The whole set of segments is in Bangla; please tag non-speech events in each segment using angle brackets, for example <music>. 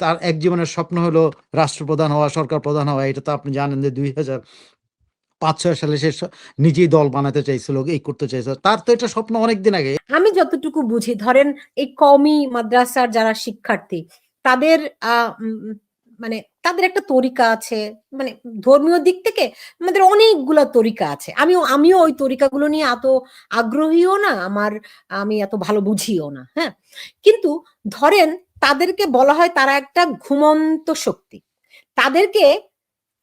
তার এক জীবনের স্বপ্ন হলো রাষ্ট্রপ্রধান হওয়া, সরকার প্রধান হওয়া। এটা তো আপনি জানেন যে দুই হাজার পাঁচ, ছয় সালে সে নিজেই দল বানাতে চাইছিল, এই করতে চাইছিল। তার তো এটা স্বপ্ন অনেক দিন আগে। আমি যতটুকু বুঝি, ধরেন এই কওমি মাদ্রাসার যারা শিক্ষার্থী, তাদের মানে তাদের একটা তরিকা আছে মানে ধর্মীয় দিক থেকে আমাদের অনেকগুলা তরিকা আছে। আমিও আমিও ওই তরিকাগুলো নিয়ে এত আগ্রহীও না, আমার, আমি এত ভালো বুঝিও না হ্যাঁ? কিন্তু ধরেন তাদেরকে বলা হয় তারা একটা ঘুমন্ত শক্তি। তাদেরকে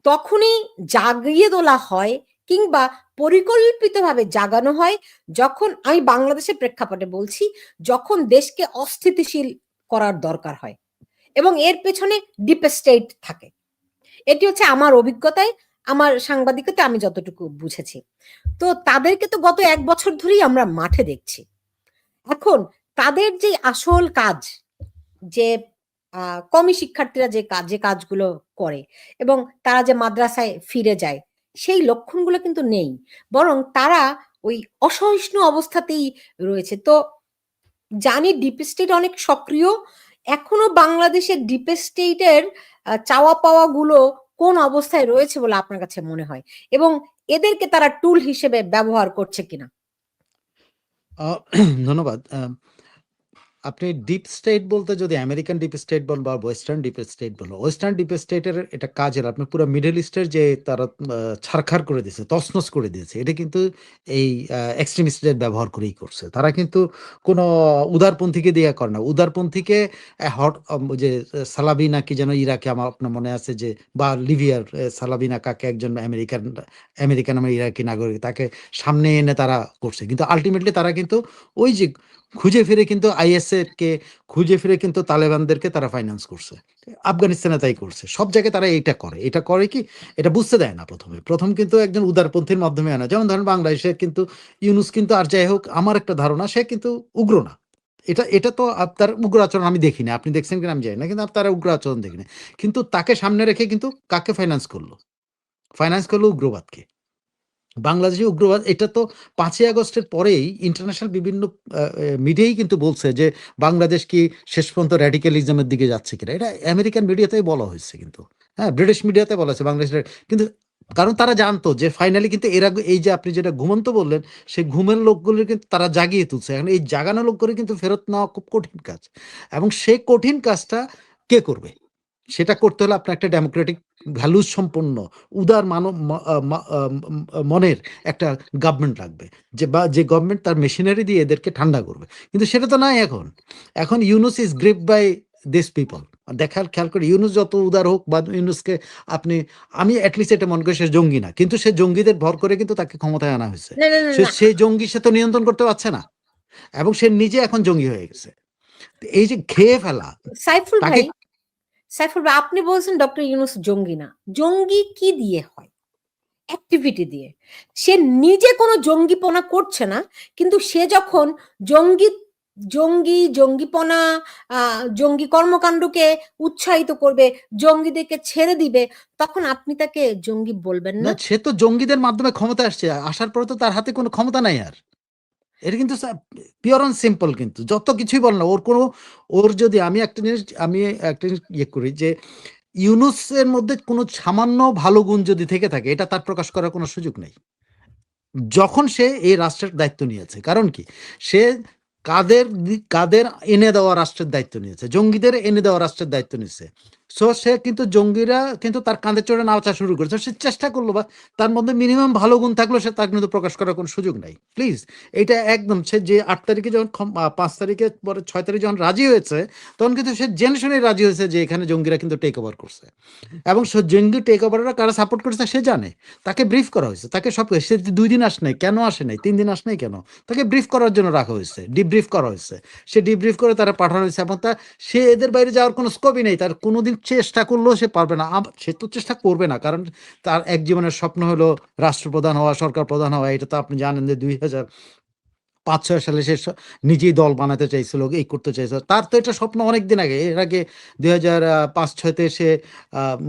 তখনই জাগিয়ে তোলা হয় কিংবা পরিকল্পিতভাবে জাগানো হয় যখন আমি বাংলাদেশের প্রেক্ষাপটে বলছি, যখন দেশকে অস্থিতিশীল করার দরকার হয় এবং এর পেছনে ডিপ স্টেট থাকে। এটি হচ্ছে আমার অভিজ্ঞতায়, আমার সাংবাদিকতা আমি যতটুকু বুঝেছি। তো তাদেরকে তো গত এক বছর ধরেই আমরা মাঠে দেখছি। এখন তাদের যে আসল কাজ যে কমি শিক্ষার্থীরা যে কাজ যে কাজগুলো করে এবং তারা যে মাদ্রাসায় ফিরে যায়, সেই লক্ষণগুলো কিন্তু নেই। বরং তারা ওই অসহিষ্ণু অবস্থাতেই রয়েছে। তো জানি ডিপ স্টেট অনেক সক্রিয়। এখনও বাংলাদেশের ডিপ স্টেটের চাওয়া পাওয়া গুলো কোন অবস্থায় রয়েছে বলে আপনার কাছে মনে হয়? এবং এদেরকে তারা টুল হিসেবে ব্যবহার করছে কিনা? <clears throat> ধন্যবাদ। আপনি ডিপ স্টেট বলতে যদি আমেরিকান ডিপ স্টেট বল বা ওয়েস্টার্ন ডিপ স্টেট বলো ওয়েস্টার্ন ডিপ স্টেটের এটা কাজের আপনি পুরো মিডল ইস্টের যে তারা ছারখার করে দিয়েছে তছনছ করে দিয়েছে এটা কিন্তু এই এক্সট্রিমিস্টদের ব্যবহার করেই করছে। তারা কিন্তু কোনো উদারপন্থীকে দিয়ে করে না। উদারপন্থীকে হট যে আহ, সালাবিনা কি যেন ইরাকে আমার আপনার মনে আছে যে বা লিবিয়ার আহ, সালাবিনা কাকে একজন আমেরিকান আমেরিকান আমার ইরাকি নাগরিক তাকে সামনে এনে তারা করছে। কিন্তু আলটিমেটলি তারা কিন্তু ওই যে খুঁজে ফিরে কিন্তু আইএস এর কে খুঁজে ফিরে কিন্তু তালেবানদেরকে তারা ফাইন্যান্স করছে। আফগানিস্তানে তাই করছে। সব জায়গায় তারা এটা করে। এটা করে কি? এটা বুঝতে দেয় না প্রথমে। প্রথম কিন্তু একজন উদারপন্থীর মাধ্যমে আনা। যেমন ধরেন বাংলাদেশে কিন্তু ইউনুস কিন্তু, আর যাই হোক, আমার একটা ধারণা, সে কিন্তু উগ্র না। এটা এটা তো আপনার উগ্র আচরণ আমি দেখিনি। আপনি দেখছেন কিনা আমি জানি না, কিন্তু আপনারা উগ্র আচরণ দেখিনি। কিন্তু তাকে সামনে রেখে কিন্তু কাকে ফাইন্যান্স করল? ফাইন্যান্স করল উগ্রবাদকে। বাংলাদেশি উগ্রবাদ, এটা তো পাঁচই আগস্টের পরেই ইন্টারন্যাশনাল বিভিন্ন মিডিয়াই কিন্তু বলছে যে বাংলাদেশ কি শেষ পর্যন্ত র্যাডিক্যালিজমের দিকে যাচ্ছে কিনা। এটা আমেরিকান মিডিয়াতেই বলা হয়েছে কিন্তু। হ্যাঁ ব্রিটিশ মিডিয়াতে বলা হয়েছে বাংলাদেশের। কিন্তু কারণ তারা জানতো যে ফাইনালি কিন্তু এর এই যে আপনি যেটা ঘুমন্ত বললেন, সেই ঘুমের লোকগুলো কিন্তু তারা জাগিয়ে তুলছে। এখন এই জাগানো লোকগুলো কিন্তু ফেরত নেওয়া খুব কঠিন কাজ। এবং সেই কঠিন কাজটা কে করবে? সেটা করতে হলে আপনার একটা ডেমোক্রেটিক ভ্যালুজ সম্পন্ন উদার মানব মনের একটা গভর্নমেন্ট লাগবে যে বা যে গভর্নমেন্ট তার মেশিনারি দিয়ে এদেরকে ঠান্ডা করবে। কিন্তু সেটা তো নাই এখন। এখন Yunus is grip by this people দেখার খেয়াল করে ইউনুস যত উদার হোক বা ইউনুসকে আপনি আমি অ্যাটলিস্ট এটা মনে করি সে জঙ্গি না। কিন্তু সে জঙ্গিদের ভর করে কিন্তু তাকে ক্ষমতায় আনা হয়েছে। সে সেই জঙ্গি সে তো নিয়ন্ত্রণ করতে পারছে না। এবং সে নিজে এখন জঙ্গি হয়ে গেছে। এই যে খেয়ে ফেলা সাইফুল ভাই সাইফুল ভাই, আপনি বলছেন ডক্টর ইউনুস জঙ্গি না। জঙ্গি কি দিয়ে হয়? অ্যাক্টিভিটি দিয়ে। সে নিজে কোনো জঙ্গিপনা করছে না, কিন্তু সে যখন জঙ্গি জঙ্গি, জঙ্গিপনা জঙ্গি কর্মকাণ্ডকে উৎসাহিত করবে, জঙ্গিদেরকে ছেড়ে দিবে, তখন আপনি তাকে জঙ্গি বলবেন না? সে তো জঙ্গিদের মাধ্যমে ক্ষমতা আসছে। আসার পরে তো তার হাতে কোনো ক্ষমতা নাই আর। এটা কিন্তু পিওর অ্যান্ড সিম্পল কিন্তু। যত কিছুই বল না, ওর কোনো, ওর যদি আমি একটা জিনিস, আমি একটা জিনিস ইয়ে করি যে, ইউনুসের মধ্যে কোনো সামান্য ভালো গুণ যদি থেকে থাকে, এটা তার প্রকাশ করার কোনো সুযোগ নেই। যখন সে এই রাষ্ট্রের দায়িত্ব নিয়েছে, কারণ কি? সে কাদের কাদের এনে দেওয়া রাষ্ট্রের দায়িত্ব নিয়েছে, জঙ্গিদের এনে দেওয়া রাষ্ট্রের দায়িত্ব নিয়েছে। সো সে কিন্তু জঙ্গিরা কিন্তু তার কাঁধে চড়ে নাচা শুরু করেছে। সে চেষ্টা করল বা তার মধ্যে মিনিমাম ভালো গুণ থাকল সে তার কিন্তু প্রকাশ করার কোনো সুযোগ নাই। প্লিজ এটা একদম সে যে আট তারিখে যখন পাঁচ তারিখে পরে ছয় তারিখে যখন রাজি হয়েছে, তখন কিন্তু সে জেনে শুনে রাজি হয়েছে যে এখানে জঙ্গিরা কিন্তু টেক ওভার করছে। এবং সে জঙ্গি টেক ওভাররা কারা সাপোর্ট করছে সে জানে। তাকে ব্রিফ করা হয়েছে। তাকে সব, সে দুই দিন আসে নাই, কেন আসে নাই, তিন দিন আসে নাই কেন? তাকে ব্রিফ করার জন্য রাখা হয়েছে ডিব্রিফ করা হয়েছে। সে ডিব্রিফ করে তারা পাঠানো হয়েছে এবং তা, সে এদের বাইরে যাওয়ার কোনো স্কোপই নেই। তার কোনোদিন চেষ্টা করলেও সে পারবে না। সে তো চেষ্টা করবে না, কারণ তার এক জীবনের স্বপ্ন হলো রাষ্ট্রপ্রধান হওয়া সরকার প্রধান হওয়া। এটা তো আপনি জানেন যে দুই হাজার পাঁচ, ছয় সালে সে নিজেই দল বানাতে চাইছিল, এই করতে চাইছিল। তার তো এটা স্বপ্ন অনেক দিন আগে। এর আগে দুই হাজার পাঁচ, ছয়তে সে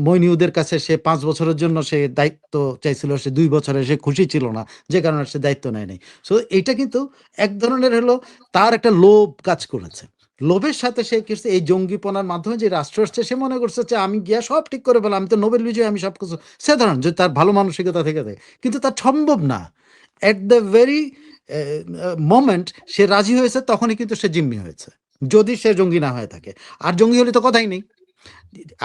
মইনিউদের কাছে সে পাঁচ বছরের জন্য সে দায়িত্ব চাইছিল। সে দুই বছরে সে খুশি ছিল না, যে কারণে সে দায়িত্ব নেয়নি। সো এটা কিন্তু এক ধরনের হলো তার একটা লোভ কাজ করেছে। লোভের সাথে সে কিছু এই জঙ্গিপনার মাধ্যমে যে রাষ্ট্র আসছে, সে মনে করছে যে আমি গিয়া সব ঠিক করে ফেলাম, আমি তো নোবেল বিজয়, আমি সব কিছু সে ধরেন যে তার ভালো মানসিকতা থেকে থাকে কিন্তু তার সম্ভব না। এট দ্য ভেরি মোমেন্ট সে রাজি হয়েছে, তখনই কিন্তু সে জিম্মি হয়েছে, যদি সে জঙ্গি না হয়ে থাকে। আর জঙ্গি হলে তো কথাই নেই।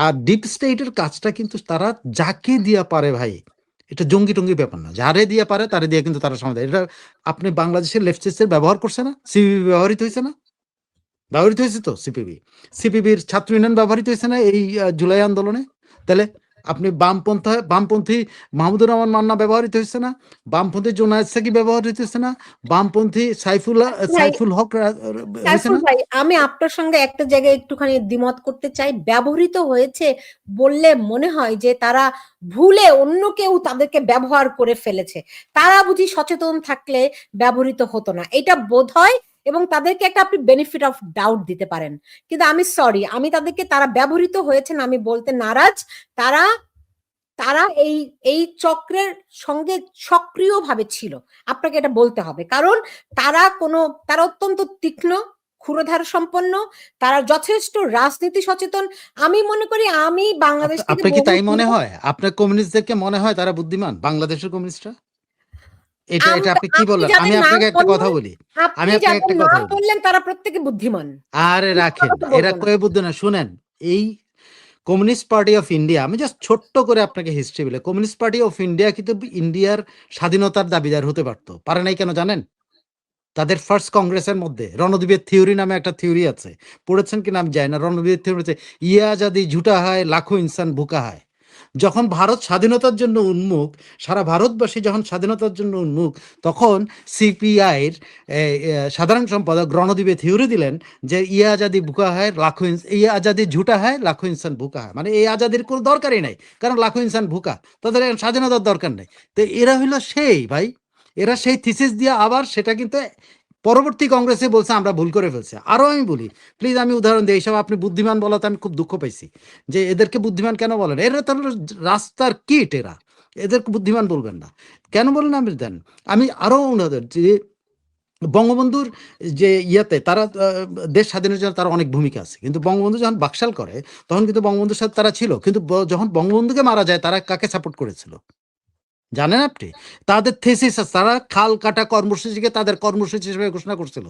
আর ডিপ স্টেটের কাজটা কিন্তু তারা যাকে দিয়া পারে ভাই, এটা জঙ্গি টঙ্গি ব্যাপার না। যারে দিয়ে পারে, তারে দিয়ে কিন্তু তারা সমাধান। এটা আপনি বাংলাদেশের লেফটিস্টের ব্যবহার করছে না? সিপিবি ব্যবহৃত হয়েছে না? ব্যবহৃত হয়েছে তো সিপিবি সিপিবির ছাত্র ইউনিয়ন ব্যবহৃত হয়েছে না এই জুলাই আন্দোলনে? তাহলে আপনি বামপন্থা বামপন্থী মাহমুদুর রহমান মান্না ব্যবহৃত হয়েছে না? বামপন্থী জোনায়েদ সাকি ব্যবহৃত হয়েছে না? বামপন্থী সাইফুল্লাহ সাইফুল হক ভাই আমি আপনার সঙ্গে একটা জায়গায় একটুখানি দ্বিমত করতে চাই। ব্যবহৃত হয়েছে বললে মনে হয় যে তারা ভুলে অন্য কেউ তাদেরকে ব্যবহার করে ফেলেছে। তারা বুঝি সচেতন থাকলে ব্যবহৃত হতো না। এটা বোধ হয় এবং তাদেরকে একটা আপনি বেনিফিট অফ ডাউট দিতে পারেন। কিন্তু আমি সরি আমি তাদেরকে তারা ব্যবহৃত হয়েছেন আমি বলতে নারাজ। তারা তারা এই এই চক্রের সঙ্গে সক্রিয়ভাবে ছিল। আপনাকে এটা বলতে হবে। কারণ তারা কোনো তারা অত্যন্ত তীক্ষ্ণ ক্ষুরধার সম্পন্ন তারা যথেষ্ট রাজনীতি সচেতন। আমি মনে করি আমি বাংলাদেশ আপ- থেকে আপনার কি তাই মনে হয়? আপনার কমিউনিস্টদেরকে মনে হয় তারা বুদ্ধিমান? বাংলাদেশের কমিউনিস্টরা? এটা এটা আপনি কি বললেন? আমি আপনাকে একটা কথা বলি। আমি আপনাকে একটা কথা বললেন তারা প্রত্যেকে বুদ্ধিমান। আরে রাখেন এরা কয়ে বুদ্ধি না শুনেন এই কমিউনিস্ট পার্টি অফ ইন্ডিয়া আমি জাস্ট ছোট্ট করে আপনাকে হিস্ট্রি বলে। কমিউনিস্ট পার্টি অফ ইন্ডিয়া কিন্তু ইন্ডিয়ার স্বাধীনতার দাবিদার হতে পারতো। পারে নাই কেন জানেন? তাদের ফার্স্ট কংগ্রেসের মধ্যে রণদ্বীপের থিওরি নামে একটা থিওরি আছে। পড়েছেন কিনা আমি জানি না রণদ্বীপের থিওরি হচ্ছে ইয়া যদি ঝুটা হয় লাখো ইনসান বুকা হয়। যখন ভারত স্বাধীনতার জন্য উন্মুখ, সারা ভারতবাসী যখন স্বাধীনতার জন্য উন্মুখ, তখন সিপিআইয়ের সাধারণ সম্পাদক রণদ্বীপে থিওরি দিলেন যে ইয়ে আজাদি বুকা হয় লাখো ইয়ে আজাদি ঝুটা হয় লাখো ইনসান ভুকা হয় মানে এই আজাদির কোনো দরকারই নাই, কারণ লাখো ইনসান ভুকা, তাদের স্বাধীনতার দরকার নেই। তো এরা হইল সেই ভাই, এরা সেই থিসিস দিয়ে আবার সেটা কিন্তু পরবর্তী কংগ্রেসে বলছে, আমরা ভুল করে ফেলছি। আরও আমি বলি, প্লিজ আমি উদাহরণ দিই, এইসব আপনি বুদ্ধিমান বলাতে আমি খুব দুঃখ পাইছি যে এদেরকে বুদ্ধিমান কেন বলেন? এরা তো রাস্তার কিট এরা। এদেরকে বুদ্ধিমান বলবেন না। কেন বলেন আমি দেন? আমি আরও উদাহরণ যে বঙ্গবন্ধুর যে ইয়েতে তারা দেশ স্বাধীনের জন্য তার অনেক ভূমিকা আছে। কিন্তু বঙ্গবন্ধু যখন বাকশাল করে, তখন কিন্তু বঙ্গবন্ধুর সাথে তারা ছিল। কিন্তু যখন বঙ্গবন্ধুকে মারা যায়, তারা কাকে সাপোর্ট করেছিল? জানেন আপনি? তাদের থেসিস তারা খাল কাটা কর্মসূচিকে তাদের কর্মসূচি হিসেবে ঘোষণা করছিল।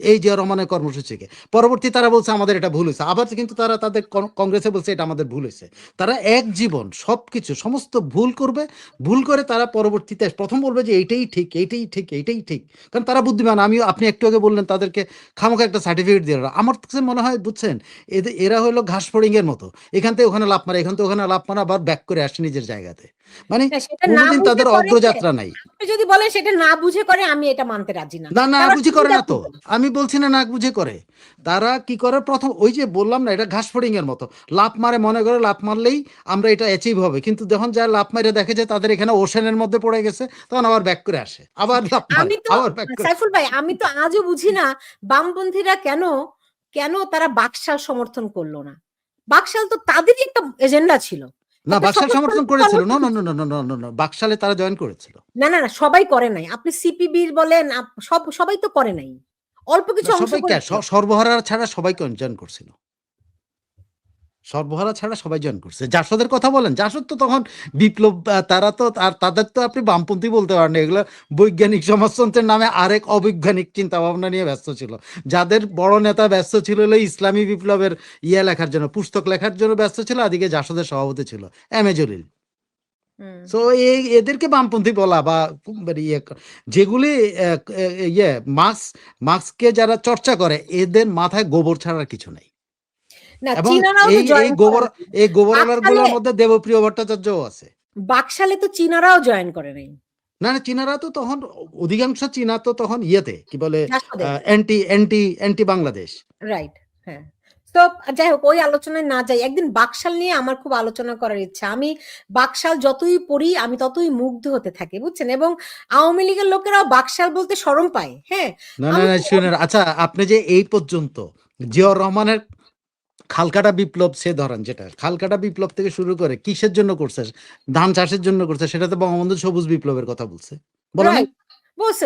এই যে রহমানের কর্মসূচিকে। পরবর্তী তারা বলছে, আমাদের এটা ভুল হয়েছে। আবার কিন্তু তারা তাদের কংগ্রেসে বলছে, এটা আমাদের ভুল হয়েছে। তারা এক জীবন সব কিছু সমস্ত ভুল করবে। ভুল করে তারা পরবর্তীতে প্রথম বলবে যে, এইটাই ঠিক এইটাই ঠিক এইটাই ঠিক। কারণ তারা বুদ্ধিমান। আমিও, আপনি একটু আগে বললেন, তাদেরকে খামোখা একটা সার্টিফিকেট দিয়ে। আমার কাছে মনে হয়, বুঝছেন এদের এরা হলো ঘাস ফড়িং এর মতো। এখান থেকে ওখানে লাভ মারে, এখান থেকে ওখানে লাভ মারা, আবার ব্যাক করে আসে নিজের জায়গাতে। মানে কোনোদিন তাদের অগ্রযাত্রা নাই। যদি বলেন সেটা না বুঝে করে আমি এটা মানতে রাজি না। না না বুঝি করে না তো। আমি বলছি না না বুঝে করে। তারা কি করে? প্রথম ওই যে বললাম না এটা ঘাস ফড়িং এর মতো। লাভ মারে মনে করে লাভ মারলেই আমরা এটা অ্যাচিভ হবে। কিন্তু যখন যা লাভ মারে দেখে যে তাদের এখানে ওশানের মধ্যে পড়ে গেছে তখন আবার ব্যাক করে আসে। আবার লাভ মারে আমি তো আবার ব্যাক করে সাইফুল ভাই আমি তো আজও বুঝি না বামপন্থীরা কেন কেন তারা বাকশাল সমর্থন করল না। বাকশাল তো তাদেরই একটা এজেন্ডা ছিল। না বাকশাল সমর্থন করেছিল। না কর্মসূচি- না না না না না বাকশালে তারা জয়েন করেছিল। না না না সবাই করে নাই। আপনি সিপিবির বলেন সব সবাই তো করে নাই। অল্প কিছু না, অংশ সবাই সর্বহারা ছাড়া সবাই জয়েন করছিল। সর্বহারা ছাড়া সবাই জয়েন করছে। জাসদের কথা বলেন জাসদ তো তখন বিপ্লব তারা তো আর তাদের তো আপনি বামপন্থী বলতে পারেন এগুলো বৈজ্ঞানিক সমাজতন্ত্রের নামে আরেক অবৈজ্ঞানিক চিন্তা ভাবনা নিয়ে ব্যস্ত ছিল। যাদের বড় নেতা ব্যস্ত ছিল হলো ইসলামী বিপ্লবের ইয়ে লেখার জন্য পুস্তক লেখার জন্য ব্যস্ত ছিল আদিকে জাসদের সভাপতি ছিল এম এ জলিল। সো এই এদেরকে বামপন্থী বলা বা ইয়ে যেগুলি ইয়ে মার্কস মার্কসকে যারা চর্চা করে এদের মাথায় গোবর ছাড়ার কিছু নাই। এবং এই এই জয়েন গোবর এই গোবরালারগুলোর মধ্যে দেবপ্রিয় ভট্টাচার্যও আছে। বাকশালে তো চীনারাও জয়েন করে নাই। না না চীনারা তো তখন অধিকাংশ চীনা তো তখন ইয়েতে কি বলে anti anti anti Bangladesh right হ্যাঁ। তো যাই হোক ওই আলোচনায় না যাই। একদিন বাকশাল নিয়ে আমার খুব আলোচনা করার ইচ্ছা। আমি বাকশাল যতই পড়ি আমি ততই মুগ্ধ হতে থাকি বুঝছেন? এবং আওয়ামী লীগের লোকেরাও বাকশাল বলতে শরম পায় হ্যাঁ? না না না আচ্ছা আপনি যে এই পর্যন্ত জিয়াউর রহমানের খালকাটা বিপ্লব সে ধরেন যেটা। খালকাটা বিপ্লব থেকে শুরু করে কিসের জন্য করছে? ধান চাষের জন্য করছে সেটা তো বঙ্গবন্ধু সবুজ বিপ্লবের কথা বলছে। বলে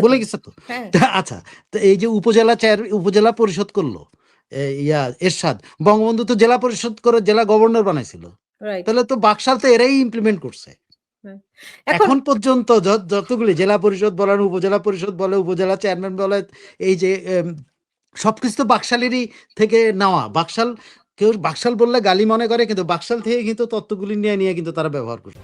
বলে গেছে তো? হ্যাঁ। আচ্ছা তো এই যে উপজেলা চেয়ার উপজেলা পরিষদ করল ইয়া এরশাদ বঙ্গবন্ধু তো জেলা পরিষদ করে জেলা গভর্নর বানাইছিল। তাহলে তো বাকশাল তো এরাই ইমপ্লিমেন্ট করছে। এখন এখন পর্যন্ত যতগুলি জেলা পরিষদ বলেন উপজেলা পরিষদ বলে উপজেলা চেয়ারম্যান বলে এই যে সবকিছু তো বাকশালেরই থেকে নেওয়া। বাকশাল কেউ বাকশাল বললে গালি মনে করে, কিন্তু বাকশাল থেকে কিন্তু তত্ত্বগুলি নিয়ে নিয়ে কিন্তু তারা ব্যবহার করে